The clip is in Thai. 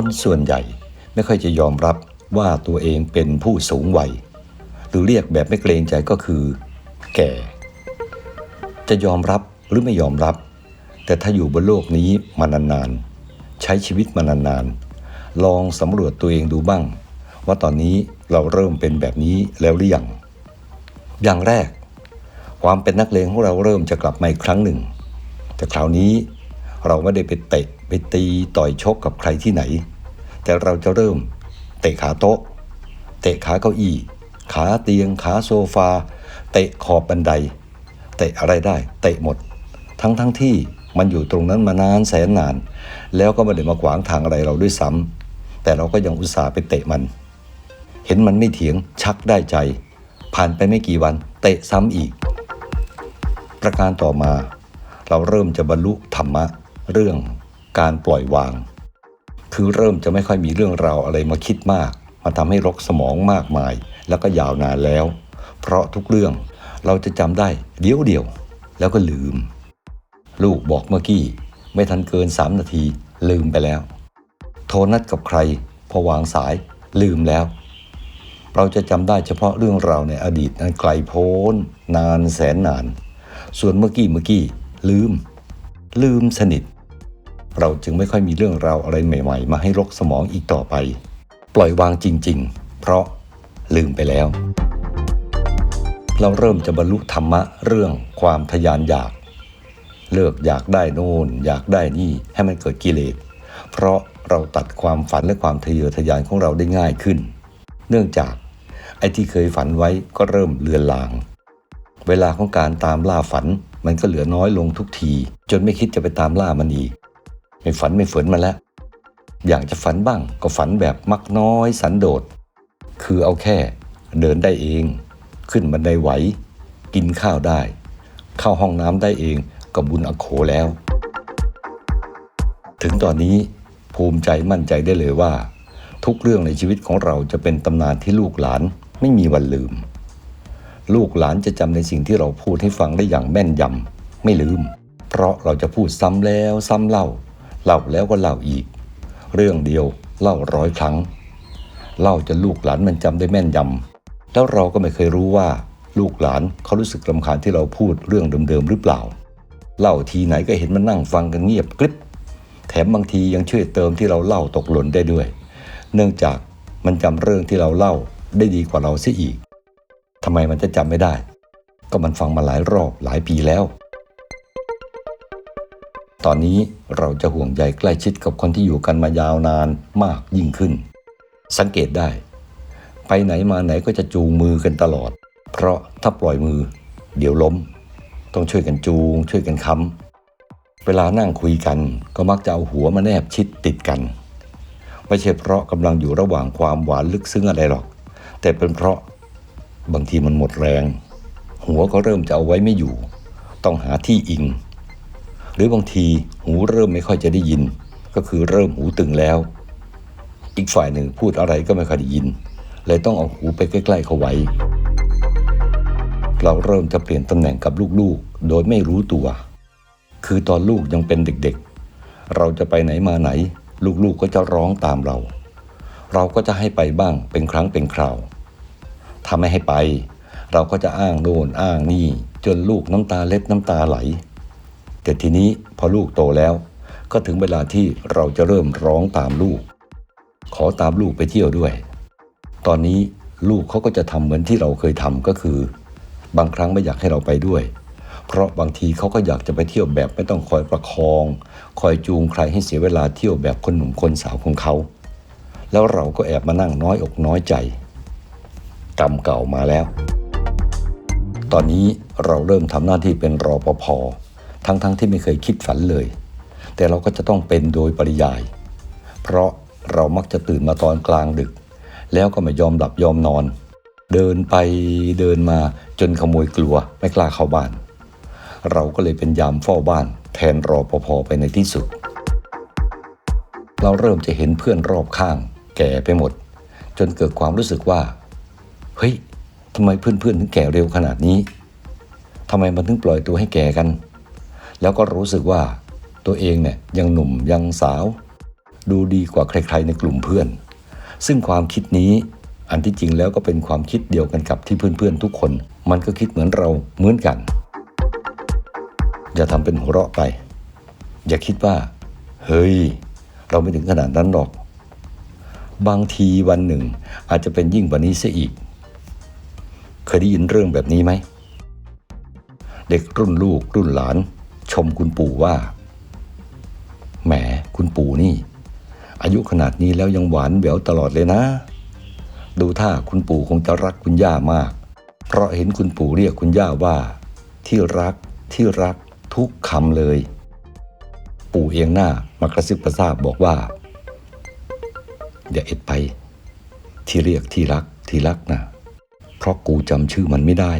คนส่วนใหญ่ไม่ค่อยจะยอมรับว่าตัวเองเป็นผู้สูงวัย หรือเรียกแบบไม่เกรงใจก็คือ แก่ จะยอมรับหรือไม่ยอมรับ แต่ถ้าอยู่บนโลกนี้มานานๆ ใช้ชีวิตมานานๆ ลองสำรวจตัวเองดูบ้าง ว่าตอนนี้เราเริ่มเป็นแบบนี้แล้วหรือยัง อย่างแรก ความเป็นนักเลงของเราเริ่มจะกลับมาอีกครั้งหนึ่ง แต่คราวนี้ เราไม่ได้ไปเตะไปตีต่อยชกกับใครที่ไหน แต่เราจะเริ่มเตะขาโต๊ะ เตะขาเก้าอี้ ขาเตียง ขาโซฟา เตะขอบบันได เตะอะไรได้ เตะหมด ทั้งทั้งที่มันอยู่ตรงนั้นมานานแสนนาน แล้วก็ไม่ได้มาขวางทางอะไรเราด้วยซ้ำแต่เราก็ยังอุตส่าห์ไปเตะมัน เห็นมันไม่เถียงชักได้ใจ ผ่านไปไม่กี่วัน เตะซ้ำอีก ประการต่อมาเราเริ่มจะบรรลุธรรมะ เรื่องการปล่อยวาง คือเริ่มจะไม่ค่อยมีเรื่องราวอะไรมาคิดมาก มาทำให้รกสมองมากมาย แล้วก็ยาวนานแล้ว เพราะทุกเรื่องเราจะจำได้เดียวเดียว แล้วก็ลืม ลูกบอกเมื่อกี้ ไม่ทันเกินสามนาที ลืมไปแล้ว โทรนัดกับใคร พอวางสาย ลืมแล้ว เราจะจำได้เฉพาะเรื่องราวในอดีตนั้นไกลโพ้น นานแสนนาน ส่วนเมื่อกี้เมื่อกี้ลืม ลืมสนิท เราจึงไม่ค่อยมีเรื่องราวอะไรใหม่ ๆ มาให้รกสมองอีกต่อไป ปล่อยวางจริง ๆ เพราะลืมไปแล้ว เราเริ่มจะบรรลุธรรมะเรื่องความทยานอยาก เลิกอยากได้โน่น อยากได้นี่ให้มันเกิดกิเลส เพราะเราตัดความฝันและความทะเยอทะยานของเราได้ง่ายขึ้น เนื่องจากไอ้ที่เคยฝันไว้ก็เริ่มเลือนลาง เวลาของการตามล่าฝันมันก็เหลือน้อยลงทุกที จนไม่คิดจะไปตามล่ามันอีก ไม่ฝันไม่ฝืนมาแล้ว อยากจะฝันบ้างก็ฝันแบบมักน้อยสันโดษ คือเอาแค่เดินได้เอง ขึ้นบันไดไหว กินข้าวได้ เข้าห้องน้ำได้เองก็บุญอโขแล้ว ถึงตอนนี้ภูมิใจมั่นใจได้เลยว่า ทุกเรื่องในชีวิตของเราจะเป็นตำนานที่ลูกหลานไม่มีวันลืม ลูกหลานจะจำในสิ่งที่เราพูดให้ฟังได้อย่างแม่นยำไม่ลืม เพราะเราจะพูดซ้ำแล้วซ้ำเล่า เล่าแล้วก็เล่าอีก เรื่องเดียวเล่าร้อยครั้ง เล่าจนลูกหลานมันจำได้แม่นยำแล้วเราก็ไม่เคยรู้ว่าลูกหลานเขารู้สึกรำคาญที่เราพูดเรื่องเดิมๆหรือเปล่า เล่าทีไหนก็เห็นมันนั่งฟังกันเงียบกริบ แถมบางทียังช่วยเติมที่เราเล่าตกหล่นได้ด้วย เนื่องจากมันจำเรื่องที่เราเล่าได้ดีกว่าเราเสียอีกทำไมมันจะจำไม่ได้ ก็มันฟังมาหลายรอบหลายปีแล้ว ตอนนี้เราจะห่วงใยใกล้ชิดกับคนที่อยู่กันมายาวนานมากยิ่งขึ้น สังเกตได้ ไปไหนมาไหนก็จะจูงมือกันตลอด เพราะถ้าปล่อยมือ เดี๋ยวล้ม ต้องช่วยกันจูง ช่วยกันค้ำเวลานั่งคุยกันก็มักจะเอาหัวมาแนบชิดติดกัน ไม่ใช่เพราะกำลังอยู่ระหว่างความหวานลึกซึ้งอะไรหรอก แต่เป็นเพราะบางทีมันหมดแรง หัวก็เริ่มจะเอาไว้ไม่อยู่ ต้องหาที่อิง หรือบางทีหูเริ่มไม่ค่อยจะได้ยิน ก็คือเริ่มหูตึงแล้ว อีกฝ่ายหนึ่งพูดอะไรก็ไม่ค่อยได้ยิน เลยต้องเอาหูไปใกล้ ๆ เขาไว้ เราเริ่มจะเปลี่ยนตำแหน่งกับลูกๆ โดยไม่รู้ตัว คือตอนลูกยังเป็นเด็กๆ เราจะไปไหนมาไหน ลูกๆก็จะร้องตามเรา เราก็จะให้ไปบ้างเป็นครั้งเป็นคราวถ้าไม่ให้ไป เราก็จะอ้างโน่นอ้างนี่ จนลูกน้ำตาเล็ดน้ำตาไหล แต่ทีนี้พอลูกโตแล้ว ก็ถึงเวลาที่เราจะเริ่มร้องตามลูก ขอตามลูกไปเที่ยวด้วย ตอนนี้ลูกเขาก็จะทำเหมือนที่เราเคยทำก็คือ บางครั้งไม่อยากให้เราไปด้วย เพราะบางทีเขาก็อยากจะไปเที่ยวแบบไม่ต้องคอยประคอง คอยจูงใครให้เสียเวลาเที่ยวแบบคนหนุ่มคนสาวของเขา แล้วเราก็แอบมานั่งน้อยอกน้อยใจกรรมเก่ามาแล้ว ตอนนี้เราเริ่มทำหน้าที่เป็นรอปภ ทั้งๆทที่ไม่เคยคิดฝันเลย แต่เราก็จะต้องเป็นโดยปริยาย เพราะเรามักจะตื่นมาตอนกลางดึก แล้วก็ไม่ยอมหลับยอมนอน เดินไปเดินมาจนขโมยกลัวไม่กล้าเข้าบ้าน เราก็เลยเป็นยามเฝ้าบ้าน แทนรอปภไปในที่สุด เราเริ่มจะเห็นเพื่อนรอบข้าง แก่ไปหมด จนเกิดความรู้สึกว่า เฮ้ยทำไมเพื่อนๆถึงแก่เร็วขนาดนี้ทำไมมันถึงปล่อยตัวให้แก่กัน แล้วก็รู้สึกว่าตัวเองเนี่ยยังหนุ่มยังสาว ดูดีกว่าใคร ๆ ในกลุ่มเพื่อน ซึ่งความคิดนี้อันที่จริงแล้วก็เป็นความคิดเดียวกันกับที่เพื่อนๆทุกคน มันก็คิดเหมือนเราเหมือนกัน อย่าทำเป็นหัวเราะไป อย่าคิดว่า เฮ้ย เราไม่ถึงขนาดนั้นหรอก บางทีวันหนึ่ง อาจจะเป็นยิ่งกว่านี้เสียอีก เคยได้ยินเรื่องแบบนี้ไหม เด็กรุ่นลูกรุ่นหลาน ชมคุณปู่ว่า แหมคุณปู่นี่ อายุขนาดนี้แล้วยังหวานแหววตลอดเลยนะ ดูท่าคุณปู่คงจะรักคุณย่ามาก เพราะเห็นคุณปู่เรียกคุณย่าว่า ที่รักที่รักทุกคำเลย ปู่เอียงหน้ามากระซิบกระซาบบอกว่า อย่าเอ็ดไป ที่เรียกที่รักที่รักนะเพราะกูจำชื่อมันไม่ได้